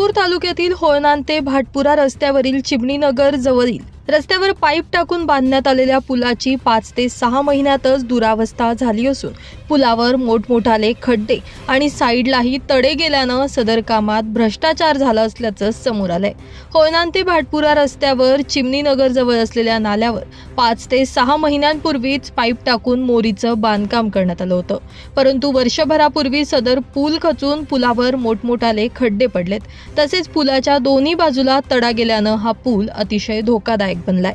शिरपूर तालुक्यातील होळनान ते भाटपुरा रस्त्यावरील चिमणीनगर जवळील. रस्त्यावर पाईप टाकून बांधण्यात आलेल्या पुलाची पाच ते सहा महिन्यातच दुरावस्था झाली असून पुलावर मोठमोठाले खड्डे आणि साईडलाही तडे गेल्यानं सदर कामात भ्रष्टाचार झाला असल्याचं समोर आलंय. होळनान ते भाटपुरा रस्त्यावर चिमणीनगर जवळ असलेल्या नाल्यावर पाच ते सहा महिन्यांपूर्वीच पाईप टाकून मोरीचं बांधकाम करण्यात आलं होतं. परंतु वर्षभरापूर्वी सदर पूल खचून पुलावर मोठमोठाले खड्डे पडलेत. तसेच पुलाच्या दोन्ही बाजूला तडा गेल्यानं हा पूल अतिशय धोकादायक बनलाय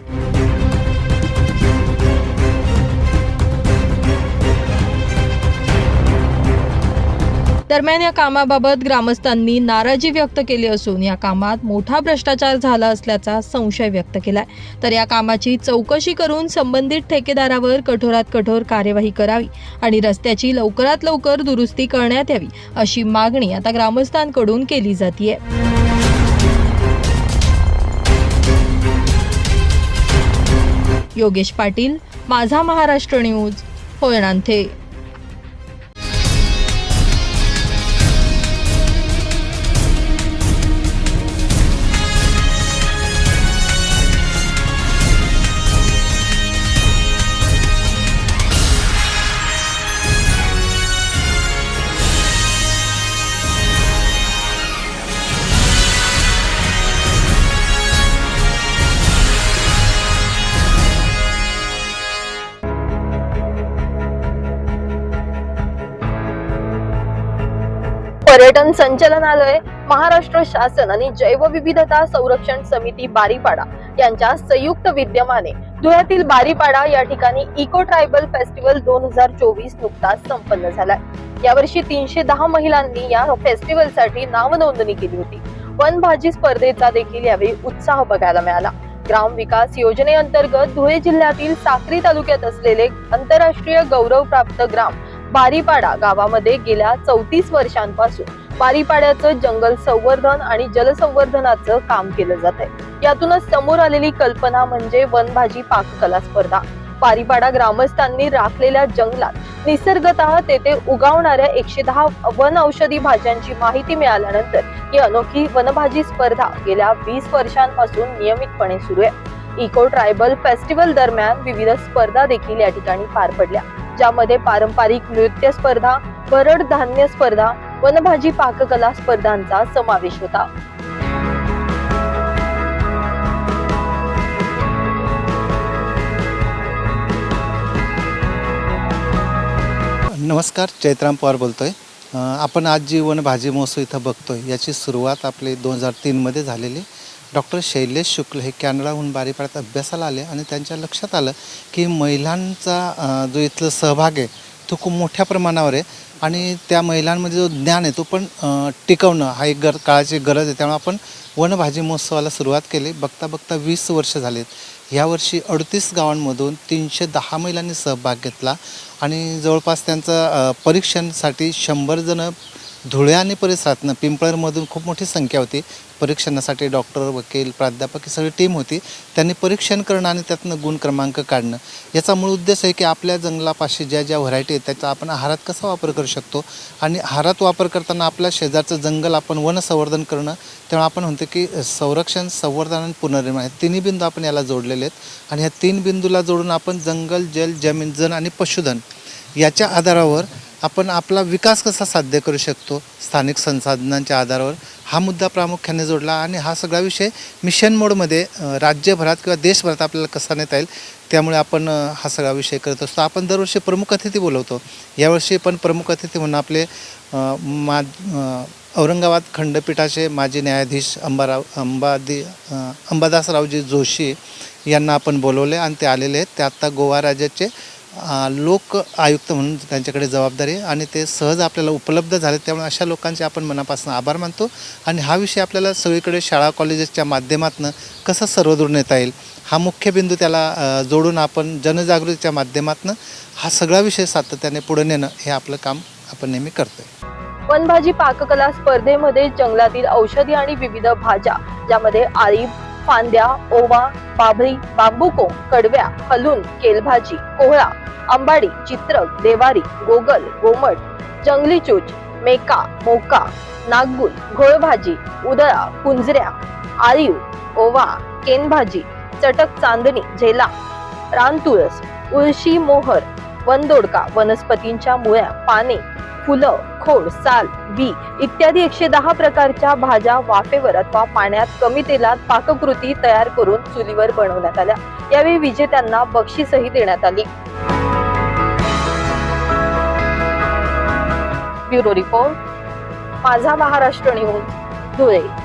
दरम्यान या कामाबाबत ग्रामस्थांनी नाराजी व्यक्त केली असून या कामात मोठा भ्रष्टाचार झाला असल्याचा संशय व्यक्त केलाय. तर या कामाची चौकशी करून संबंधित ठेकेदारावर कठोरात कठोर कार्यवाही करावी आणि रस्त्याची लवकरात लवकर दुरुस्ती करण्यात यावी अशी मागणी आता ग्रामस्थांकडून केली जाते योगेश पाटील माझा महाराष्ट्र न्यूज होळणांथे पर्यटन संचालनालय महाराष्ट्र शासन आणि जैवविविधता संरक्षण समिती बारीपाडा यांच्या संयुक्त विद्यमाने धुळ्यातील बारीपाडा या ठिकाणी इको ट्रायबल फेस्टिवल दोन हजार चोवीस नुकताच संपन्न झालाय. यावर्षी तीनशे दहा महिलांनी या फेस्टिवलसाठी नाव नोंदणी केली होती. वनभाजी स्पर्धेचा देखील यावेळी उत्साह बघायला मिळाला. ग्राम विकास योजनेअंतर्गत धुळे जिल्ह्यातील साक्री तालुक्यात असलेले आंतरराष्ट्रीय गौरव प्राप्त ग्राम बारीपाडा गावामध्ये गेल्या चौतीस वर्षांपासून बारीपाड्याचं जंगल संवर्धन आणि जलसंवर्धनाचं काम केलं जात आहे. यातूनच समोर आलेली कल्पना म्हणजे वनभाजी पाककला स्पर्धा. बारीपाडा ग्रामस्थांनी राखलेल्या जंगलात निसर्गत तेथे उगावणाऱ्या एकशे दहा वन औषधी भाज्यांची माहिती मिळाल्यानंतर ही अनोखी वनभाजी स्पर्धा गेल्या वीस वर्षांपासून नियमितपणे सुरू आहे. इको ट्रायबल फेस्टिवल दरम्यान विविध स्पर्धा देखील या ठिकाणी पार पडल्या. ज्यामध्ये पारंपरिक नृत्य स्पर्धा भरड धान्य स्पर्धा वनभाजी पाककला स्पर्धांचा समावेश होता. नमस्कार चैत्राम पवार बोलतोय. आपण आज जी वनभाजी महोत्सव इथं बघतोय याची सुरुवात आपली दोन हजार तीनमध्ये झालेली. डॉक्टर शैलेश शुक्ल हे कॅनडाहून बारीपाड्यात अभ्यासाला आले आणि त्यांच्या लक्षात आलं की महिलांचा जो इथलं सहभाग आहे तो खूप मोठ्या प्रमाणावर आहे. आणि त्या महिलांमध्ये जो ज्ञान आहे तो पण टिकवणं हा एक गर काळाची गरज आहे. त्यामुळे आपण वनभाजी महोत्सवाला सुरुवात केली. बघता बघता वीस वर्ष झालीत. यावर्षी अडतीस गावांमधून तीनशे दहा महिलांनी सहभाग घेतला. आणि जवळपास त्यांचं परीक्षणसाठी शंभर जणं धुळे आणि परिसरातनं पिंपळरमधून खूप मोठी संख्या होती. परीक्षणासाठी डॉक्टर वकील प्राध्यापक ही सगळी टीम होती. त्यांनी परीक्षण करणं आणि त्यातनं गुण क्रमांक काढणं. याचा मूळ उद्देश आहे की आपल्या जंगलापाशी ज्या ज्या व्हरायटी आहेत त्याचा आपण आहारात कसा वापर करू शकतो? आणि आहारात वापर करताना आपल्या शेजारचं जंगल आपण वनसंवर्धन करणं तेव्हा आपण म्हणतो की संरक्षण संवर्धन आणि पुनर्निर्माण हे तिन्ही बिंदू आपण याला जोडलेले आहेत. आणि ह्या तीन बिंदूला जोडून आपण जंगल जल जमीन जन आणि पशुधन याच्या आधारावर आपण आपला विकास कसा साध्य करू शकतो? स्थानिक संसाधनांच्या आधारावर हा मुद्दा प्रामुख्याने जोडला आणि हा सगळा विषय मिशन मोडमध्ये राज्यभरात किंवा देशभरात आपल्याला कसा नेता येईल त्यामुळे आपण हा सगळा विषय करत असतो. आपण दरवर्षी प्रमुख अतिथी बोलवतो. यावर्षी पण प्रमुख अतिथी म्हणून आपले मा औरंगाबाद खंडपीठाचे माजी न्यायाधीश अंबाराव अंबादी अंबादासरावजी जोशी यांना आपण बोलवले आणि ते आलेले आहेत. ते आत्ता गोवा राज्याचे लोक आयुक्त म्हणून त्यांच्याकडे जबाबदारी आहे आणि ते सहज आपल्याला उपलब्ध झाले त्यामुळे अशा लोकांचे आपण मनापासून आभार मानतो. आणि हा विषय आपल्याला सगळीकडे शाळा कॉलेजेसच्या माध्यमातून कसा सर्वदूर नेता येईल हा मुख्य बिंदू त्याला जोडून आपण जनजागृतीच्या माध्यमातून हा सगळा विषय सातत्याने पुढे नेणं हे आपलं काम आपण नेहमी करतोय. वनभाजी पाककला स्पर्धेमध्ये जंगलातील औषधी आणि विविध भाज्या ज्यामध्ये आळी फांद्या ओवा बाभळी बांबुको कडव्या हलून केलभाजी कोहळा अंबाडी चित्रक देवारी गोगल गोमट जंगली चूच मेका मोका नागगुल घोळभाजी उदळा कुंजऱ्या आळीव ओवा केनभाजी चटक चांदणी झेला रानतुळस उळशी मोहर वनदोडका वनस्पतींच्या मुळ्या पाने फुलं खोड साल बी इत्यादी एकशे दहा प्रकारच्या भाज्या वाफेवर अथवा पाण्यात कमी तेलात पाककृती तयार करून चुलीवर बनवण्यात आल्या. यावेळी विजेत्यांना बक्षीसही देण्यात आली. ब्युरो रिपोर्ट माझा महाराष्ट्र न्यूज धुळे.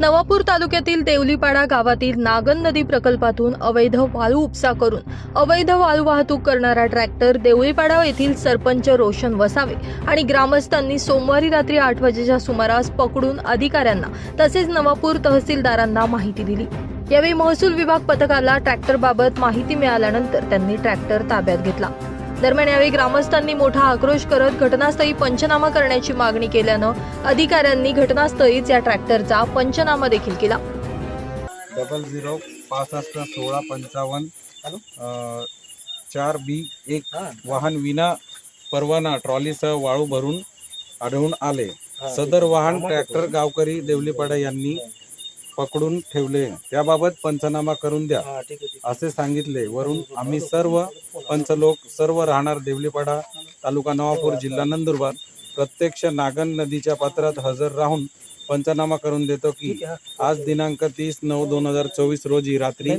नवापूर तालुक्यातील देवलीपाडा गावातील नागन नदी प्रकल्पातून अवैध वाळू उपसा करून अवैध वाळू वाहतूक करणारा ट्रॅक्टर देवळीपाडा येथील सरपंच रोशन वसावे आणि ग्रामस्थांनी सोमवारी रात्री आठ वाजेच्या सुमारास पकडून अधिकाऱ्यांना तसेच नवापूर तहसीलदारांना माहिती दिली. यावेळी महसूल विभाग पथकाला ट्रॅक्टरबाबत माहिती मिळाल्यानंतर त्यांनी ट्रॅक्टर ताब्यात घेतला. दरम्यान यावेळी ग्रामस्थांनी मोठा आक्रोश करत घटनास्थळी पंचनामा करण्याची मागणी केल्यानं अधिकाऱ्यांनी घटनास्थळीच या ट्रॅक्टरचा पंचनामा देखील केला. डबल झिरो पासष्ट सोळा पंचावन्न चार बी एक वाहन विना परवाना ट्रॉलीसह वाळू भरून आढळून आले. सदर वाहन ट्रॅक्टर गावकरी देवलीपाडा यांनी पकडून ठेवले. त्याबाबत पंचनामा करून द्या. असे सांगितले. वरून आम्ही सर्व पंचलोक सर्व राहणार देवलीपाडा तालुका नवापूर जिल्हा नंदुरबार प्रत्यक्ष नागन नदीच्या पात्रात हजर राहून पंचनामा करून देतो की आज दिनांक तीस नऊ दोन हजार चोवीस रोजी रात्री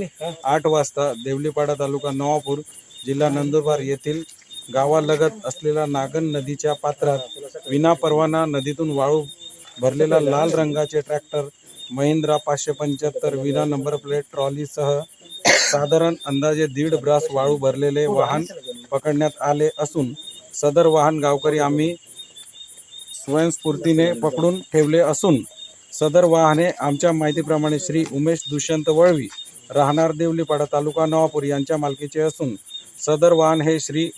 आठ वाजता देवलीपाडा तालुका नवापूर जिल्हा नंदुरबार येथील गावालगत असलेल्या नागन नदीच्या पात्रात विना परवाना नदीतून वाळू भरलेला लाल. रंगाचे ट्रॅक्टर महिंद्रा पाचशे पंच्याहत्तर विना नंबर प्लेट ट्रॉलीसह साधारण अंदाजे दीड ब्रास वाळू भरलेले वाहन पकडण्यात आले असून सदर वाहन गावकरी आम्ही स्वयंस्फूर्तीने पकडून ठेवले असून सदर वाहने आमच्या माहितीप्रमाणे श्री उमेश दुष्यंत वळवी राहणार देवलीपाडा तालुका नवापूर यांच्या मालकीचे असून सदर वाहन हे श्री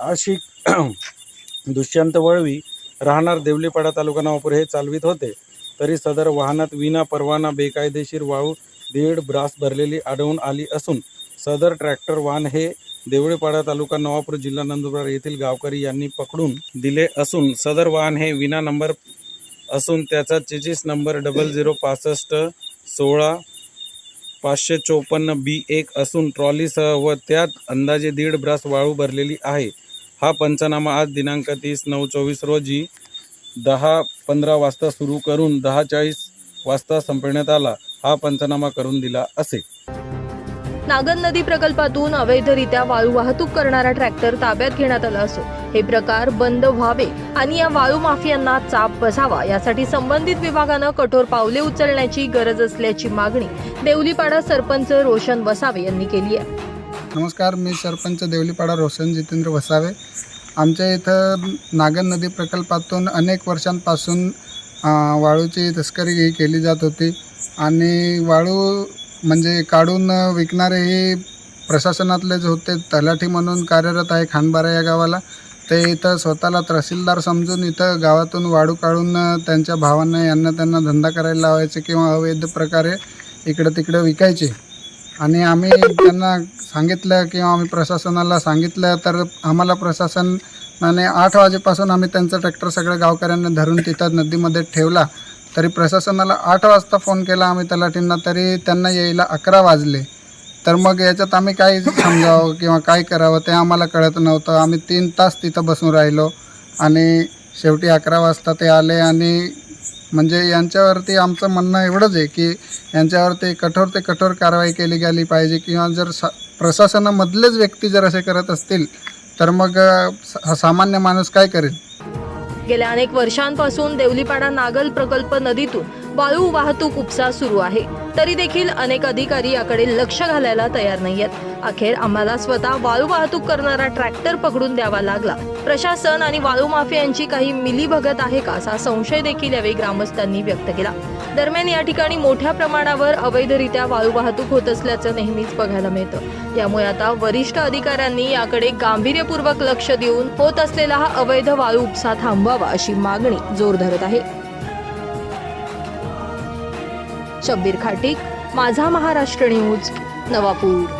आशिक दुष्यंत वळवी राहणार देवलीपाडा तालुका नवापूर हे चालवित होते. तरी सदर वाहनात विना परवाना बेकायदेशीर वाळू दीड ब्रास भरलेली आढळून आली असून सदर ट्रॅक्टर वाहन हे देवळीपाडा तालुका नवापूर जिल्हा नंदुरबार येथील गावकरी यांनी पकडून दिले असून सदर वाहन हे विना नंबर असून त्याचा चेचीस नंबर डबल झिरो पासष्ट सोळा पाचशे चोपन्न बी एक असून ट्रॉलीसह व त्यात अंदाजे दीड ब्रास वाळू भरलेली आहे. हा पंचनामा आज दिनांक तीस नऊ चोवीस रोजी दहा पंधरा वाजता सुरू करून दहा चाळीस वाजता संपवण्यात आला हा पंचनामा करून दिला असे. नागन नदी प्रकल्पातून अवैधरित्या वाळू वाहतूक करणारा ट्रॅक्टर ताब्यात घेण्यात आला असून हे प्रकार बंद व्हावे आणि या वाळू माफियांना चाप बसावा यासाठी संबंधित विभागानं कठोर पावले उचलण्याची गरज असल्याची मागणी देवलीपाडा सरपंच रोशन वसावे यांनी केली आहे. नमस्कार मी सरपंच देवलीपाडा रोशन जितेंद्र वसावे. आमच्या इथं नागन नदी प्रकल्पातून अनेक वर्षांपासून वाळूची तस्करी ही केली जात होती. आणि वाळू म्हणजे काढून विकणारे हे प्रशासनातले जे होते तलाठी म्हणून कार्यरत आहे खानबारा या गावाला. ते इथं स्वतःला तहसीलदार समजून इथं गावातून वाळू काढून त्यांच्या भावांना यांना त्यांना धंदा करायला लावायचे किंवा अवैध प्रकारे इकडं तिकडं विकायचे. आणि आम्ही त्यांना सांगितलं किंवा आम्ही प्रशासनाला सांगितलं तर आम्हाला प्रशासनाने आठ वाजेपासून आम्ही त्यांचा ट्रॅक्टर सगळ्या गावकऱ्यांना धरून तिथं नदीमध्ये ठेवला. तरी प्रशासनाला आठ वाजता फोन केला आम्ही तलाठींना तरी त्यांना यायला अकरा वाजले. तर मग याच्यात आम्ही काय समजावं किंवा काय करावं ते आम्हाला कळत नव्हतं. आम्ही तीन तास तिथं बसून राहिलो आणि शेवटी अकरा वाजता ते आले आणि म्हणजे यांच्यावरती आमचं म्हणणं एवढंच आहे की यांच्यावरती कठोर ते कठोर कारवाई केली गेली पाहिजे किंवा जर सा प्रशासनामधलेच व्यक्ती जर असे करत असतील तर मग सा- सामान्य माणूस काय करेल? गेल्या अनेक वर्षांपासून देवलीपाडा नागल प्रकल्प नदीतून वाळू वाहतूक उपसा सुरू आहे. तरी देखील अनेक अधिकारी याकडे लक्ष घालायला तयार नाहीयेत. अखेर आम्हाला स्वतः वाळू वाहतूक करणारा ट्रॅक्टर पकडून द्यावा लागला. प्रशासन आणि वाळू माफियांची काही मिलीभगत आहे का असा संशय देखील यावेळी ग्रामस्थांनी व्यक्त केला. दरम्यान या ठिकाणी मोठ्या प्रमाणावर अवैधरित्या वाळू वाहतूक होत असल्याचं नेहमीच बघायला मिळतं. त्यामुळे आता वरिष्ठ अधिकाऱ्यांनी याकडे गांभीर्यपूर्वक लक्ष देऊन होत असलेला हा अवैध वाळू उपसा थांबवावा अशी मागणी जोर धरत आहे. शब्बीर खाटीक माझा महाराष्ट्र न्यूज नवापूर.